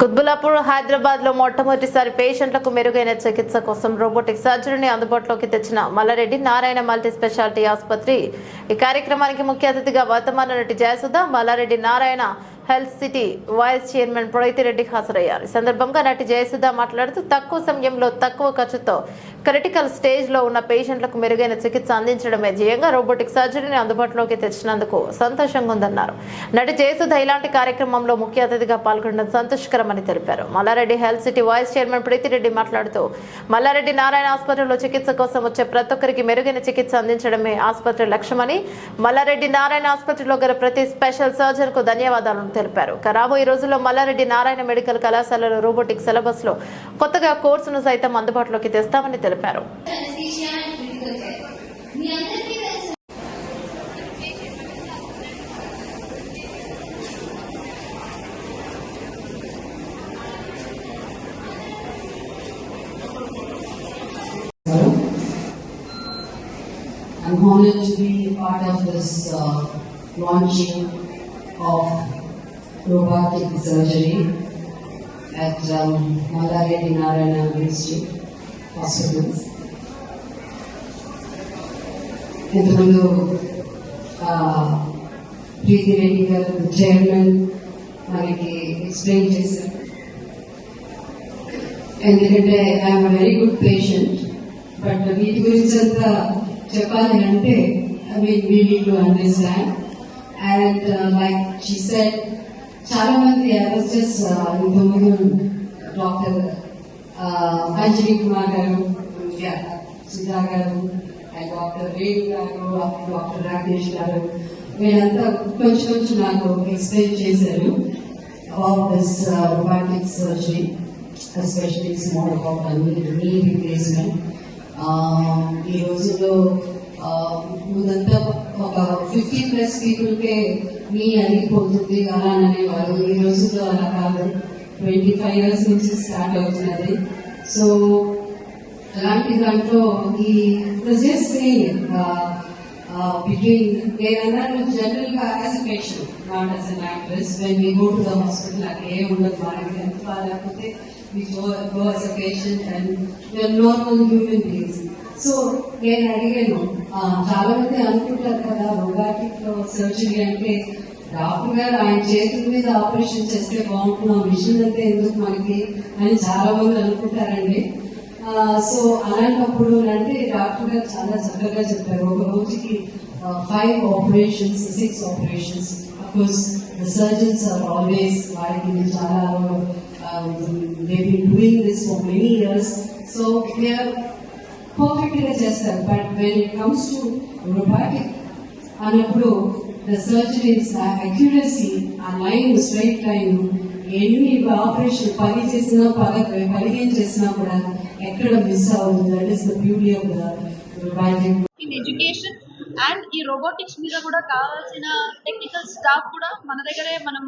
కుత్బులాపూర్ హైదరాబాద్లో మొట్టమొదటిసారి పేషెంట్లకు మెరుగైన చికిత్స కోసం రోబోటిక్ సర్జరీని అందుబాటులోకి తెచ్చిన మల్లారెడ్డి నారాయణ మల్టీ స్పెషాలిటీ ఆసుపత్రి. ఈ కార్యక్రమానికి ముఖ్య అతిథిగా వర్తమాన నటి Jayasudha Malla Reddy Narayana health city vice chairman Preethi Reddy హాజరయ్యారు. ఈ సందర్భంగా నటి జయసుధ మాట్లాడుతూ తక్కువ సమయంలో తక్కువ ఖర్చుతో క్రిటికల్ స్టేజ్లో ఉన్న పేషెంట్లకు మెరుగైన చికిత్స అందించడమే ధ్యేయంగా రోబోటిక్ సర్జరీని అందుబాటులోకి తెచ్చినందుకు సంతోషంగా ఉందన్నారు. నటి జయసుధ ఇలాంటి కార్యక్రమంలో ముఖ్య అతిథిగా పాల్గొనడం సంతోషకరమని తెలిపారు. Malla Reddy health city vice chairman Preethi Reddy మాట్లాడుతూ మల్లారెడ్డి నారాయణ ఆసుపత్రిలో చికిత్స కోసం వచ్చే ప్రతి ఒక్కరికి మెరుగైన చికిత్స అందించడమే ఆసుపత్రి లక్ష్యమని మల్లారెడ్డి నారాయణ ఆసుపత్రిలో గల ప్రతి స్పెషల్ సర్జన్కు ధన్యవాదాలను తెలిపారు. ఇక రాబోయే రోజుల్లో మల్లారెడ్డి నారాయణ మెడికల్ కళాశాలలో రోబోటిక్ సిలబస్లో కొత్తగా కోర్సును సైతం అందుబాటులోకి తెస్తామని తెలిపారు. I'm honored to be part of this uh, launching of robotic surgery at um, Mallareddy Narayana Institute Hospitals. ఇంతకుముందు ప్రీతి రెడ్డి గారు చైర్మన్ మనకి ఎక్స్ప్లెయిన్ చేశారు. ఎందుకంటే I'm very good patient but వీటి గురించి అంతా చెప్పాలి అంటే I mean we need to understand and like she set చాలా మంది అరెస్టెస్ ఇంతకుముందు డాక్టర్ అంజలి కుమార్ గారు సుధా గారు అండ్ డాక్టర్ రేణు గారు డాక్టర్ రాకేష్ గారు వీళ్ళంతా కొంచెం కొంచెం నాకు ఎక్స్ప్లెయిన్ చేశారు about this uh, robotic surgery, especially small about um, ఈ రోజుల్లో uh, ముందంతా ఒక ఫిఫ్టీ ప్లస్ పీపుల్కే మీ అరిగిపోతుంది అలా అని అనేవారు ఈ రోజుల్లో అలా కాదు. ట్వంటీ ఫైవ్ ఇయర్స్ నుంచి స్టార్ట్ అవుతున్నది. సో అలాంటి దాంట్లో ఈ జస్ట్ బిట్వీన్ నేనన్నాను జనరల్గా as a patient not as an actress when you go to the hospital అక్కడ ఏ ఉండదు. వాళ్ళకి ఎంత బాగా లేకపోతే before go as and we are normal human beings. So నేను అడిగాను చాలా మంది అనుకుంటారు కదా రోబాటిక్ సర్జరీ అంటే డాక్టర్ గారు ఆయన చేతుల మీద ఆపరేషన్ చేస్తే బాగుంటుంది? ఆ మిషన్ అంటే ఎందుకు మనకి? అని చాలా మంది అనుకుంటారండి సో అలాంటప్పుడు అంటే డాక్టర్ గారు చాలా చక్కగా చెప్పారు. ఒక రోజుకి five operations six operations course the surgeons are always వారికి చాలా they been doing this for many years so they are పర్ఫెక్ట్గా చేస్తారు but when it comes to robotic అన్నప్పుడు ద సర్జరీస్ అక్యురసీ ఆ లైన్ స్ట్రైట్ లైన్ ఎన్ని operation పది చేసినా పద పదిహేను చేసినా కూడా ఎక్కడ మిస్ అవ్వదు. That is the beauty of the robotic in education and ఈ రోబోటిక్స్ మీద కూడా కావాల్సిన టెక్నికల్ స్టాఫ్ కూడా మన దగ్గరే మనం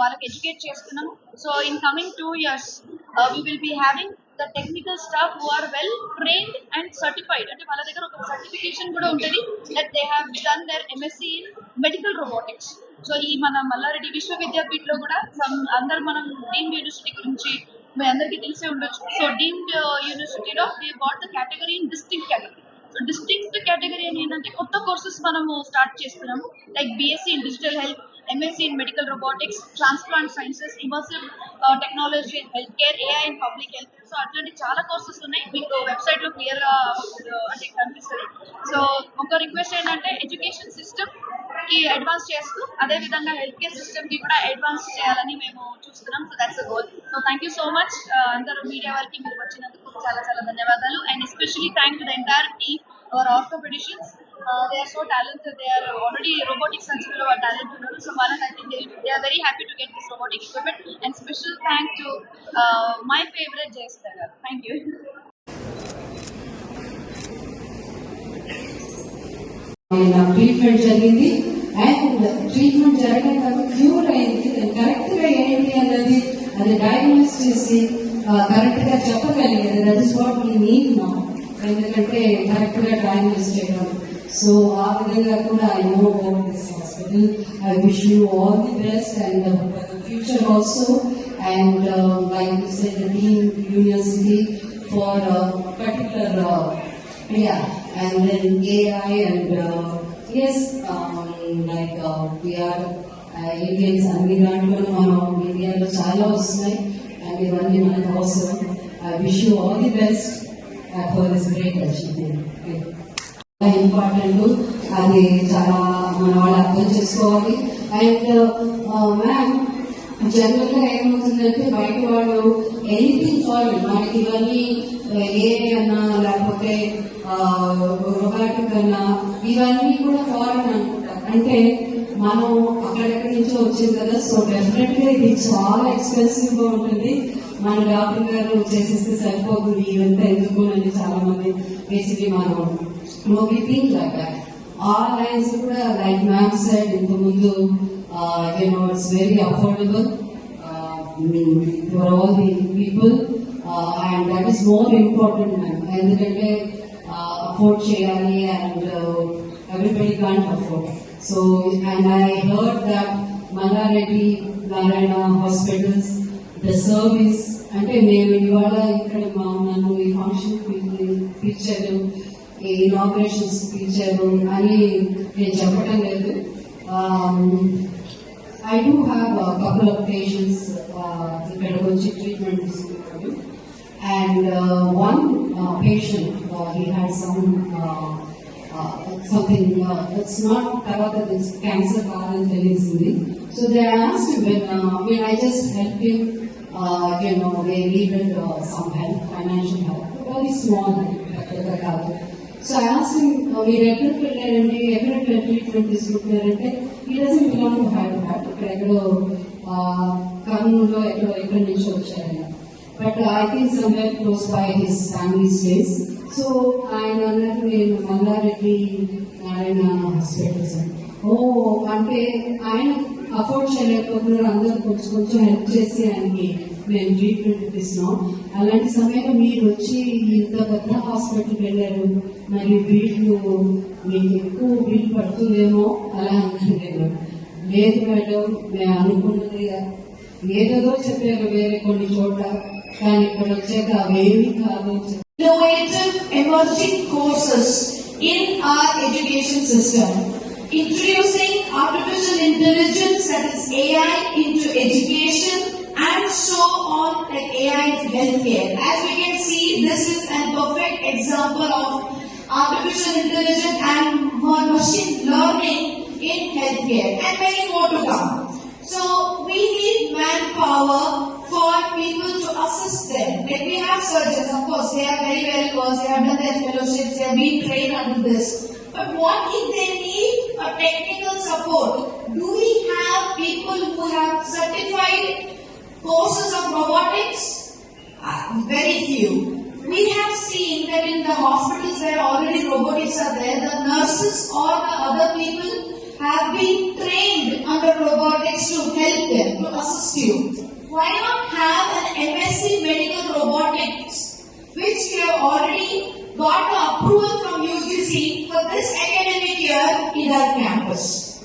వాళ్ళకి ఎడ్యుకేట్ చేస్తున్నాము so in coming two years we will be having the technical staff who are well trained and certified అంటే వాళ్ళ దగ్గర ఒక సర్టిఫికేషన్ కూడా ఉంటుంది that they have done their MSc in medical robotics so ఈ మన మల్లారెడ్డి విశ్వవిద్యాపీఠలో కూడా అందరు మనం డీమ్డ్ యూనివర్సిటీ గురించి మీ అందరికీ తెలిసే ఉండొచ్చు. సో డీమ్డ్ యూనివర్సిటీలో we what the category in distinct category so distinct category అని ఏంటంటే కొత్త కోర్సెస్ మనము స్టార్ట్ చేస్తున్నాము. Like BSc in digital health MSc in medical robotics transplant sciences immersive technology in health care AI in public health so అట్లాంటి చాలా courses ఉన్నాయి. మీకు వెబ్సైట్లో క్లియర్గా uh, uh, అంటే కనిపిస్తుంది. సో ఒక రిక్వెస్ట్ ఏంటంటే ఎడ్యుకేషన్ సిస్టమ్కి అడ్వాన్స్ చేస్తూ అదే విధంగా హెల్త్ కేర్ సిస్టమ్కి కూడా అడ్వాన్స్ చేయాలని మేము చూస్తున్నాం. So that's goal so thank you so much అందరూ మీడియా వారికి మీరు వచ్చినందుకు చాలా చాలా ధన్యవాదాలు. And especially thank to the entire team our orthopaedicians they are so talented they are already robotic సర్జరీలో talent ఉన్నారు సో వాళ్ళని I think they are very happy to get this robotic equipment and special thank to my favourite Jayasta గారు thank you నాకు treatment జరిగింది. And treatment జరగడం కాదు cure అయింది. కరెక్ట్గా ఏంటి అన్నది అది డయాగ్నోస్ చేసి కరెక్ట్గా చెప్పగలిగేది that is what we need నా ఎందుకంటే కరెక్ట్గా డయాగ్నోస్ చేయడం. సో ఆ విధంగా కూడా I know about this hospital I wish you all the best and future also and uh, like you said, the Dean University for a particular, uh, yeah, and then AI and uh, yes, um, like uh, we are uh, Indians అన్ని దాంట్లో మనం ఇండియాలో చాలా వస్తున్నాయి and ఇవన్నీ మనకు అవసరం I wish you all the best for this great achievement important అది చాలా మన వాళ్ళు అర్థం చేసుకోవాలి. అండ్ మ్యామ్ జనరల్గా ఏమవుతుందంటే బయట వాళ్ళు ఎనీథింగ్ ఫారెన్ మనకి ఇవన్నీ ఏ అన్నా లేకపోతే రొబాటిక్ అన్నా ఇవన్నీ కూడా ఫారెన్ అనుకుంటారు అంటే మనం అక్కడెక్కడి నుంచో వచ్చింది కదా సో డెఫినెట్గా ఇది చాలా ఎక్స్పెన్సివ్గా ఉంటుంది. మన డాక్టర్ గారు చేసేస్తే సరిపోతుంది ఇదంతా ఎందుకు అని చాలా మంది బేసిక్లీ మనం no we think like that ఆ లైన్స్ కూడా లైక్ మ్యామ్ సైడ్ ఇంతకు ముందు you know it's very affordable for all the people and that is more important ma'am ఎందుకంటే అఫోర్డ్ చేయాలి and everybody can't afford so and I heard that Malla Reddy Narayana hospitals the service అంటే మేము ఇవాళ ఇక్కడ మా నన్ను ఈ function picture inaugurations పిలిచారు అని నేను చెప్పడం లేదు. I do have couple of patients ఇక్కడికి వచ్చి ట్రీట్మెంట్ తీసుకున్నాడు. And one patient he had some something it's not తర్వాత క్యాన్సర్ కాదని తెలిసింది. So they as when uh, I just helped him, uh, you they they some help financial help very small very పెద్దగా కాదు so I మీరు ఎక్కడికి వెళ్ళారండి? ఎక్కడ treatment తీసుకుంటున్నారంటే ఈ డజన్ బిలాంగ్ టు హైదరాబాద్ ఇక్కడ ఎక్కడో కర్నూలులో ఎక్కడో ఎక్కడి నుంచి వచ్చారు. But I think somewhere close by his family stays so ఆయన అన్నారు నేను మల్లారెడ్డి నారాయణ హాస్పిటల్స్ ఓ అంటే ఆయన అఫోర్డ్ చేయలేకపోతున్నారు. అందరూ కొంచెం కొంచెం హెల్ప్ చేసి ఆయనకి మేము ట్రీట్మెంట్ ఇప్పిస్తున్నాం. అలాంటి సమయంలో మీరు వచ్చి ఇంత పెద్ద హాస్పిటల్కి వెళ్ళారు. మరి వీళ్ళు మీకు ఎక్కువ వీలు పడుతుందేమో అలా అన్నారు లేదు మేడం మేము అనుకున్నది ఏదేదో చెప్పారు వేరే కొన్ని చోట్ల కానీ ఇక్కడ వచ్చాక అవేమి కాదు innovative emerging courses in our education system, introducing artificial intelligence that is AI into education and so on like AI healthcare. As we can see, this is a perfect example of artificial intelligence and machine learning in healthcare and many more to come. So we need manpower for people to assist them. Like we have surgeons, of course, they are very well versed, they have done their fellowships, they have been trained under this. But what if they need a technical support? Do we have people who have certified courses of robotics? Uh, very few. We have seen that in the hospitals where already robotics are there, the nurses or the other people have been trained under robotics to help them, to assist you. Why not have an MSc Medical Robotics, which we have already got the approval from UGC for this academic year in our campus.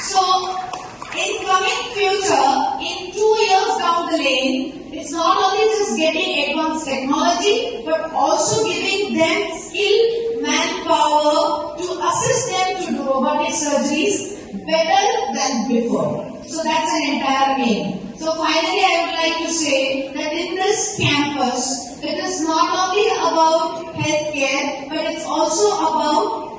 So, in coming future, in two years down the lane, it's not only just getting advanced technology, but also giving them skill, manpower to assist them to do robotic surgeries better than before. So that's an entire aim. So finally, I would like to say that in this campus, it is not only about healthcare, but it's also about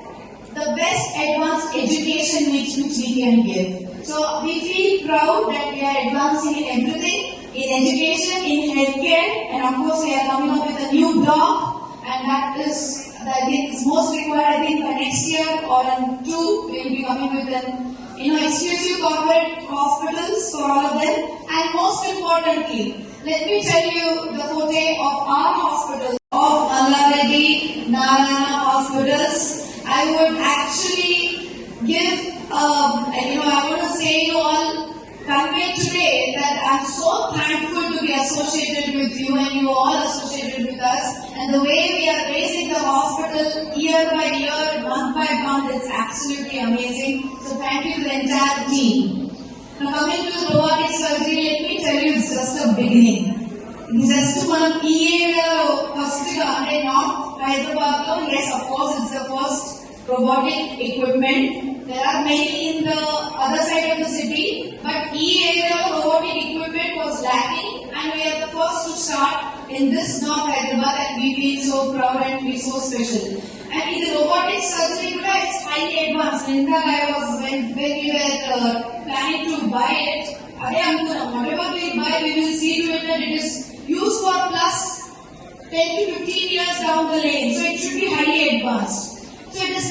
the best advanced education which, which we can give. So we feel proud that we are advancing in everything, in education, in healthcare, and of course we are coming up with a new block, and that is, think is most required, I think by next year or in two, we will be coming with an, you know, exclusive corporate hospitals for all of them, and most importantly, let me tell you the forte of our hospital, of Allareddy Narayana hospitals. I would actually give, um, and you know, I want to say you all, convey today that I'm so thankful to be associated with you and you all associated with us. And the way we are raising the hospital year by year, month by month, it's absolutely amazing. So thank you to the entire team. Now coming to robotic surgery, let me tell you, it's just a beginning. Just మనం ఈ ఏరియాలో first గా అంటే north Hyderabad లో as of course it's the first robotic equipment. there are many in the other side of the city, but E area of robotic equipment was lacking and we are the first to start in this North Hyderabad and we feel so proud and we so special. And in the robotic surgery, it's highly advanced. In fact, I was when, when we were uh, planning to buy it, whatever we buy, we will see to it that it is used for plus 10 to 15 years down the lane. So it should be highly advanced.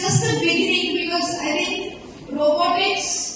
Just the beginning because I think robotics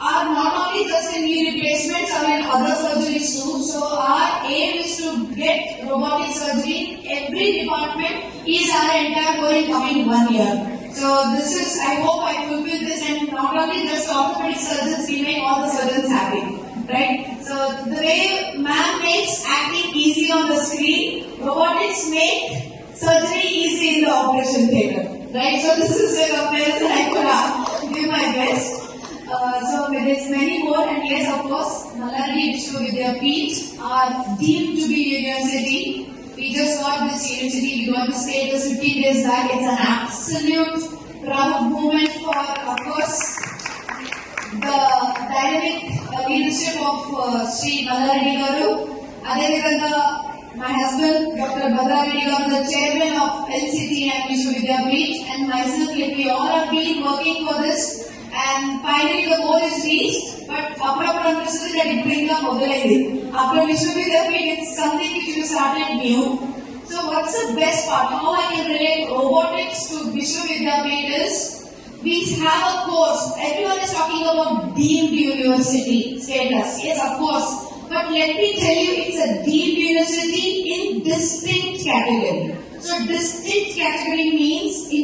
are not only just in knee replacements or in other surgeries too. So our aim is to get robotic surgery in every department is our entire goal in coming one year. So this is, I hope I fulfill this and not only just orthopedic surgeons, we make all the surgeons happy. Right? So the way man makes acting easy on the screen, robotics make surgery easy in the operation theatre Right? So this is a comparison I could uh, give my best. Uh, so there's many more and yes of course Malari Vishwavidya Peeth are deemed to be university. We just got this university, we got the status 15 days back. It's an absolute proud moment for of course the dynamic uh, leadership of uh, Sri Malari Garu. అదేవిధంగా my husband, Dr. Bhadravedi, was the chairman of LCT and Vishwavidyapeeth, and myself, like we all have been working for this. And finally, the goal is reached, but after from this, that it brings up Odalaide. After Vishwavidyapeeth, it's something which you started new. So, what's the best part? How I can relate robotics to Vishwavidyapeeth is we have a course. Everyone is talking about deemed university status. Yes, of course. But let me tell you, it's a deep university in distinct category. So distinct category means into